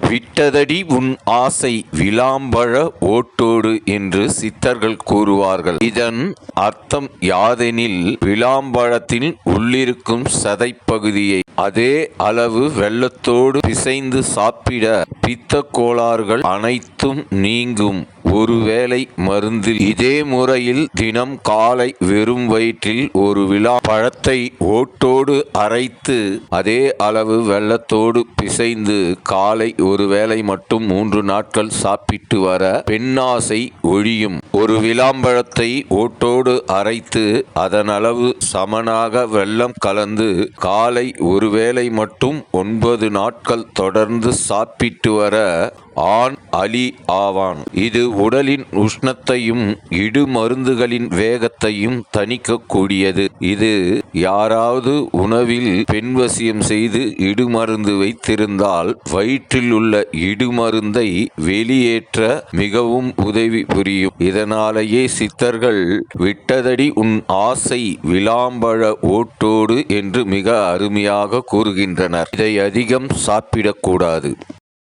விட்டதடி உன் ஆசை விளாம்பழ ஓட்டோடு என்று சித்தர்கள் கூறுவார்கள். இதன் அர்த்தம் யாதெனில் விளாம்பழத்தில் உள்ளிருக்கும் சதைப்பகுதியை அதே அளவு வெள்ளத்தோடு பிசைந்து சாப்பிட பித்த கோளாறுகள் அனைத்தும் நீங்கும். ஒருவேளை மருந்தில் இதே முறையில் தினம் காலை வெறும் வயிற்றில் ஒரு விழா பழத்தை ஓட்டோடு அரைத்து அதே அளவு வெள்ளத்தோடு பிசைந்து காலை ஒரு வேளை மட்டும் மூன்று நாட்கள் சாப்பிட்டு வர பெண்ணாசை ஒழியும். ஒரு விளாம்பழத்தை ஓட்டோடு அரைத்து அதன் அளவு சமனாக வெள்ளம் கலந்து காலை ஒரு வேளை மட்டும் ஒன்பது நாட்கள் தொடர்ந்து சாப்பிட்டு வர ஆண் அலி ஆவான். இது உடலின் உஷ்ணத்தையும் இடு மருந்துகளின் வேகத்தையும் தணிக்கக்கூடியது. இது யாராவது உணவில் பெண்வசியம் செய்து இடுமருந்து வைத்திருந்தால் வயிற்றில் உள்ள இடுமருந்தை வெளியேற்ற மிகவும் உதவி புரியும். இதனாலேயே சித்தர்கள் விட்டதடி உன் ஆசை விளாம்பழ ஓட்டோடு என்று மிக அருமையாக கூறுகின்றனர். இதை அதிகம் சாப்பிடக்கூடாது.